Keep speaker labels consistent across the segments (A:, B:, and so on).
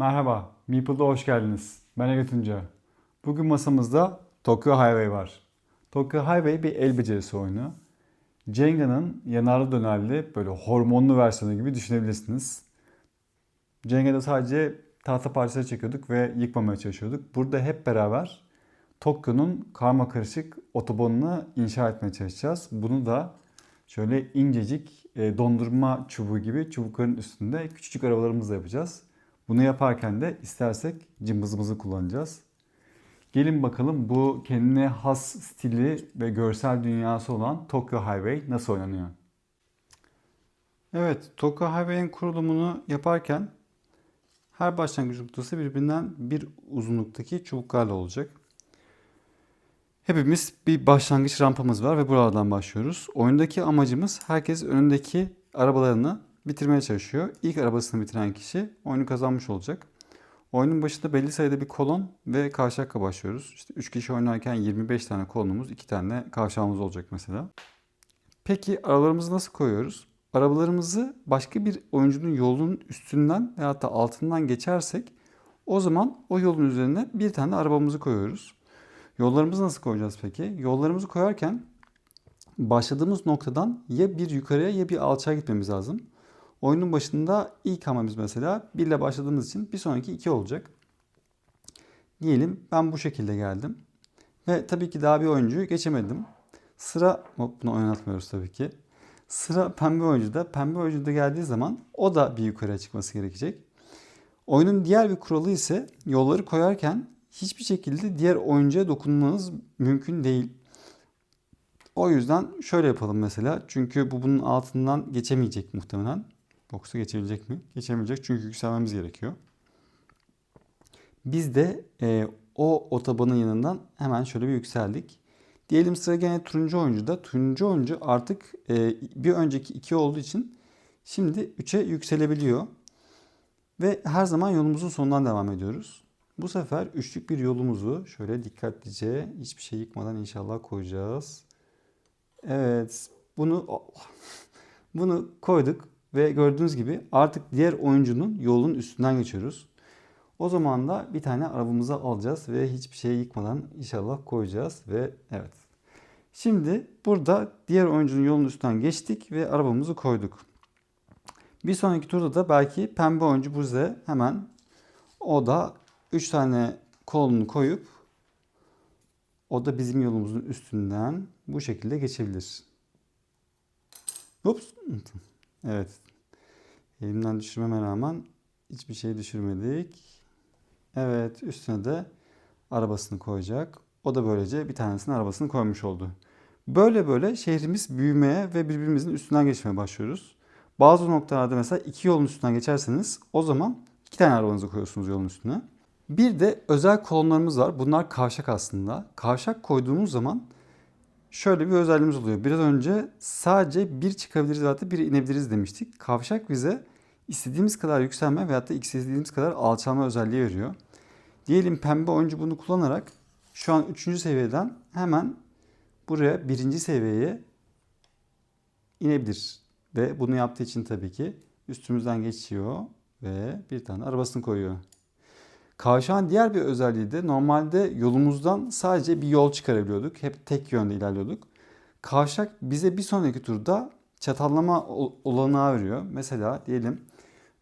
A: Merhaba, Meeple'da hoş geldiniz. Ben Ege Tunca. Bugün masamızda Tokyo Highway var. Tokyo Highway bir el becerisi oyunu. Jenga'nın yanarlı dönerli böyle hormonlu versiyonu gibi düşünebilirsiniz. Jenga'da sadece tahta parçaları çekiyorduk ve yıkmamaya çalışıyorduk. Burada hep beraber Tokyo'nun karma karışık otobanını inşa etmeye çalışacağız. Bunu da şöyle incecik e, dondurma çubuğu gibi çubukların üstünde küçücük arabalarımızla yapacağız. Bunu yaparken de istersek cımbızımızı kullanacağız. Gelin bakalım bu kendine has stili ve görsel dünyası olan Tokyo Highway nasıl oynanıyor? Evet, Tokyo Highway'in kurulumunu yaparken her başlangıç noktası birbirinden bir uzunluktaki çubuklarla olacak. Hepimiz bir başlangıç rampamız var ve buralardan başlıyoruz. Oyundaki amacımız herkes önündeki arabalarını bitirmeye çalışıyor. İlk arabasını bitiren kişi oyunu kazanmış olacak. Oyunun başında belli sayıda bir kolon ve kavşakla başlıyoruz. İşte 3 kişi oynarken 25 tane kolonumuz, 2 tane kavşağımız olacak mesela. Peki arabalarımızı nasıl koyuyoruz? Arabalarımızı başka bir oyuncunun yolunun üstünden veya da altından geçersek o zaman o yolun üzerine bir tane arabamızı koyuyoruz. Yollarımızı nasıl koyacağız peki? Yollarımızı koyarken başladığımız noktadan ya bir yukarıya ya bir alçağa gitmemiz lazım. Oyunun başında ilk hamlemiz mesela 1 ile başladığımız için bir sonraki 2 olacak. Diyelim ben bu şekilde geldim. Ve tabii ki daha bir oyuncuyu geçemedim. Sıra, bunu oynatmıyoruz tabii ki. Sıra pembe oyuncuda. Pembe oyuncuda geldiği zaman o da bir yukarıya çıkması gerekecek. Oyunun diğer bir kuralı ise yolları koyarken hiçbir şekilde diğer oyuncuya dokunmanız mümkün değil. O yüzden şöyle yapalım mesela. Çünkü bu bunun altından geçemeyecek muhtemelen. Yoksa geçebilecek mi? Geçemeyecek çünkü yükselmemiz gerekiyor. Biz de e, o otobanın yanından hemen şöyle bir yükseldik. Diyelim sıra gene turuncu oyuncuda. Turuncu oyuncu artık e, bir önceki 2 olduğu için şimdi 3'e yükselebiliyor. Ve her zaman yolumuzun sonundan devam ediyoruz. Bu sefer üçlük bir yolumuzu şöyle dikkatlice hiçbir şey yıkmadan inşallah koyacağız. Evet bunu bunu koyduk ve gördüğünüz gibi artık diğer oyuncunun yolun üstünden geçiyoruz. O zaman da bir tane arabamızı alacağız ve hiçbir şey yıkmadan inşallah koyacağız ve evet. Şimdi burada diğer oyuncunun yolun üstünden geçtik ve arabamızı koyduk. Bir sonraki turda da belki pembe oyuncu bize hemen o da 3 tane kolunu koyup o da bizim yolumuzun üstünden bu şekilde geçebilir. Ups. Evet. Elimden düşürmeme rağmen hiçbir şey düşürmedik. Evet üstüne de arabasını koyacak. O da böylece bir tanesinin arabasını koymuş oldu. Böyle böyle şehrimiz büyümeye ve birbirimizin üstünden geçmeye başlıyoruz. Bazı noktalarda mesela iki yolun üstünden geçerseniz o zaman iki tane arabanızı koyuyorsunuz yolun üstüne. Bir de özel kolonlarımız var. Bunlar kavşak aslında. Kavşak koyduğumuz zaman şöyle bir özelliğimiz oluyor. Biraz önce sadece bir çıkabiliriz veya da bir inebiliriz demiştik. Kavşak bize istediğimiz kadar yükselme veya da istediğimiz kadar alçalma özelliği veriyor. Diyelim pembe oyuncu bunu kullanarak şu an 3. seviyeden hemen buraya 1. seviyeye inebilir. Ve bunu yaptığı için tabii ki üstümüzden geçiyor ve bir tane arabasını koyuyor. Kavşağın diğer bir özelliği de normalde yolumuzdan sadece bir yol çıkarabiliyorduk. Hep tek yönde ilerliyorduk. Kavşak bize bir sonraki turda çatallama olanağı veriyor. Mesela diyelim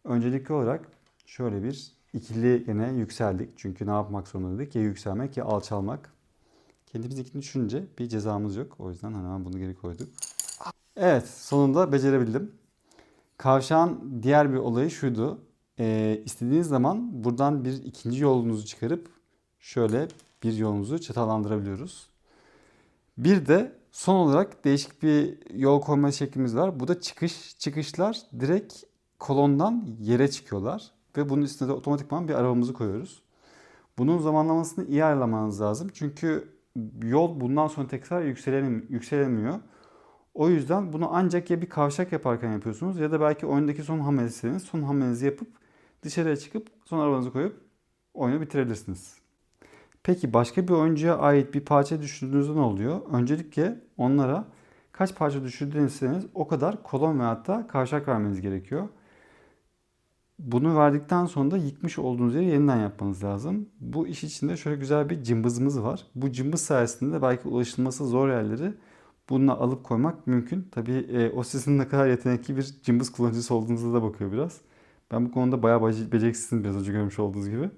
A: öncelikli olarak şöyle bir ikili yine yükseldik. Çünkü ne yapmak zorundaydık? Ya yükselmek ya alçalmak. Kendimiz ikini düşününce bir cezamız yok. O yüzden hemen bunu geri koyduk. Evet sonunda becerebildim. Kavşağın diğer bir olayı şuydu. Ee, istediğiniz zaman buradan bir ikinci yolunuzu çıkarıp şöyle bir yolunuzu çatallandırabiliyoruz. Bir de son olarak değişik bir yol koyma şeklimiz var. Bu da çıkış. Çıkışlar direkt kolondan yere çıkıyorlar. Ve bunun üstüne de otomatikman bir arabamızı koyuyoruz. Bunun zamanlamasını iyi ayarlamanız lazım. Çünkü yol bundan sonra tekrar yükselemiyor. O yüzden bunu ancak ya bir kavşak yaparken yapıyorsunuz ya da belki oyundaki son hamlesiniz. Son hamlenizi yapıp dışarıya çıkıp son arabanızı koyup oyunu bitirebilirsiniz. Peki başka bir oyuncuya ait bir parça düşürdüğünüzde ne oluyor? Öncelikle onlara kaç parça düşürdüyseniz o kadar kolon ve hatta kavşak vermeniz gerekiyor. Bunu verdikten sonra da yıkmış olduğunuz yeri yeniden yapmanız lazım. Bu iş içinde şöyle güzel bir cımbızımız var. Bu cımbız sayesinde de belki ulaşılması zor yerleri bununla alıp koymak mümkün. Tabii e, o sizin ne kadar yetenekli bir cımbız kullanıcısı olduğunuza da bakıyor biraz. Ben bu konuda bayağı bece- beceriksizim biraz önce görmüş olduğunuz gibi.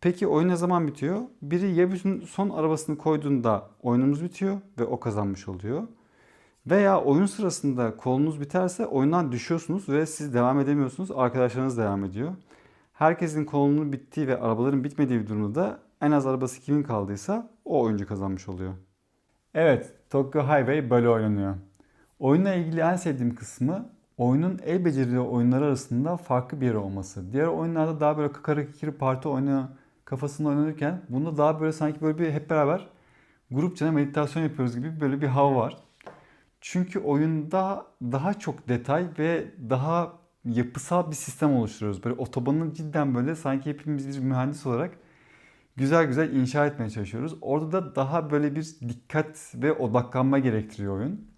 A: Peki oyun ne zaman bitiyor? Biri ya bütün son arabasını koyduğunda oyunumuz bitiyor ve o kazanmış oluyor. Veya oyun sırasında kolunuz biterse oyundan düşüyorsunuz ve siz devam edemiyorsunuz. Arkadaşlarınız devam ediyor. Herkesin kolunun bittiği ve arabaların bitmediği bir durumda da en az arabası kimin kaldıysa o oyuncu kazanmış oluyor. Evet, Tokyo Highway böyle oynanıyor. Oyunla ilgili en sevdiğim kısmı oyunun el becerili oyunları arasında farklı bir yeri olması. Diğer oyunlarda daha böyle kakara kikiri parti oyunu kafasında oynanırken bunda daha böyle sanki böyle bir hep beraber grupça meditasyon yapıyoruz gibi böyle bir hava var. Çünkü oyunda daha çok detay ve daha yapısal bir sistem oluşturuyoruz. Böyle otobanı cidden böyle sanki hepimiz bir mühendis olarak güzel güzel inşa etmeye çalışıyoruz. Orada da daha böyle bir dikkat ve odaklanma gerektiriyor oyun.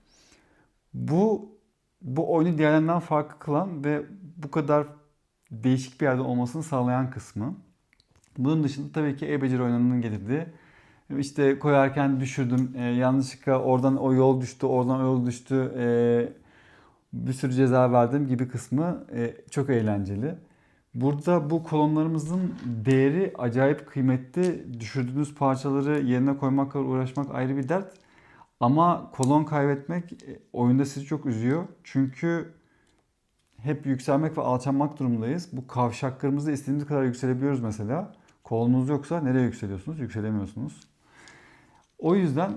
A: Bu bu oyunu diğerlerinden farklı kılan ve bu kadar değişik bir yerde olmasını sağlayan kısmı. Bunun dışında tabii ki e-beceri oyunlarının getirdiği işte koyarken düşürdüm e, yanlışlıkla oradan o yol düştü oradan o yol düştü e, bir sürü ceza verdim gibi kısmı e, çok eğlenceli. Burada bu kolonlarımızın değeri acayip kıymetli. Düşürdüğünüz parçaları yerine koymakla uğraşmak ayrı bir dert. Ama kolon kaybetmek e, oyunda sizi çok üzüyor. Çünkü hep yükselmek ve alçalmak durumundayız. Bu kavşaklarımızda istediğimiz kadar yükselebiliyoruz mesela. Kolunuz yoksa nereye yükseliyorsunuz? Yükselemiyorsunuz. O yüzden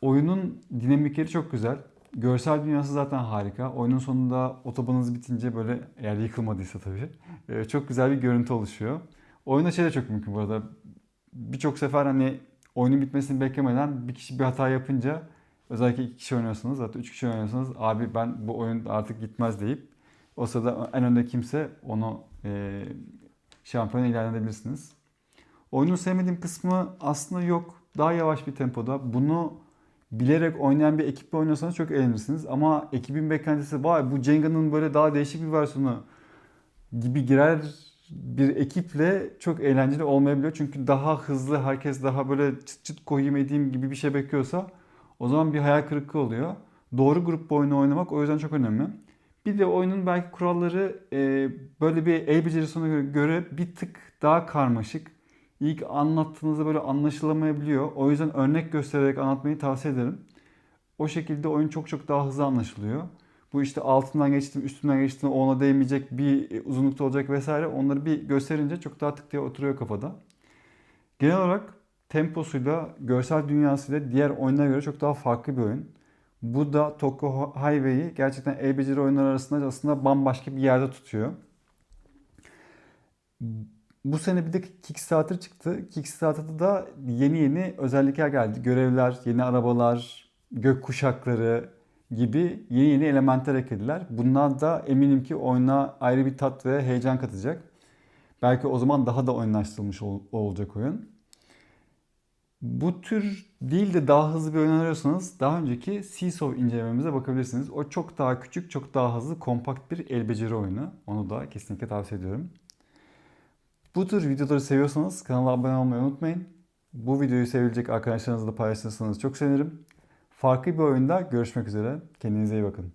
A: oyunun dinamikleri çok güzel. Görsel dünyası zaten harika. Oyunun sonunda otobanınız bitince böyle eğer yıkılmadıysa tabii e, çok güzel bir görüntü oluşuyor. Oyunda şey de çok mümkün bu arada. Birçok sefer hani oyunun bitmesini beklemeden bir kişi bir hata yapınca özellikle iki kişi oynuyorsanız hatta üç kişi oynuyorsanız abi ben bu oyun artık gitmez deyip o sırada en önde kimse onu e, şampiyona ilan edebilirsiniz. Oyunun sevmediğim kısmı aslında yok. Daha yavaş bir tempoda. Bunu bilerek oynayan bir ekiple oynuyorsanız çok eğlenirsiniz. Ama ekibin beklentisi vay bu Cenga'nın böyle daha değişik bir versiyonu gibi girer bir ekiple çok eğlenceli olmayabiliyor. Çünkü daha hızlı herkes daha böyle çıt çıt koyayım edeyim gibi bir şey bekliyorsa o zaman bir hayal kırıklığı oluyor. Doğru grup oyunu oynamak o yüzden çok önemli. Bir de oyunun belki kuralları e, böyle bir el becerisine göre bir tık daha karmaşık. İlk anlattığınızda böyle anlaşılamayabiliyor. O yüzden örnek göstererek anlatmayı tavsiye ederim. O şekilde oyun çok çok daha hızlı anlaşılıyor. Bu işte altından geçtim, üstünden geçtim, ona değmeyecek bir uzunlukta olacak vesaire. Onları bir gösterince çok daha tık diye oturuyor kafada. Genel olarak temposuyla, görsel dünyasıyla diğer oyunlara göre çok daha farklı bir oyun. Bu da Tokyo Highway'i gerçekten el beceri oyunları arasında aslında bambaşka bir yerde tutuyor. Bu sene bir de Kickstarter çıktı. Kickstarter'da da yeni yeni özellikler geldi. Görevler, yeni arabalar, gök kuşakları gibi yeni yeni elementler eklediler. Bunlar da eminim ki oyuna ayrı bir tat ve heyecan katacak. Belki o zaman daha da oyunlaştırılmış ol- olacak oyun. Bu tür değil de daha hızlı bir oyun arıyorsanız daha önceki Seesaw incelememize bakabilirsiniz. O çok daha küçük, çok daha hızlı, kompakt bir el beceri oyunu. Onu da kesinlikle tavsiye ediyorum. Bu tür videoları seviyorsanız kanala abone olmayı unutmayın. Bu videoyu sevilecek arkadaşlarınızla paylaşırsanız çok sevinirim. Farklı bir oyunda görüşmek üzere. Kendinize iyi bakın.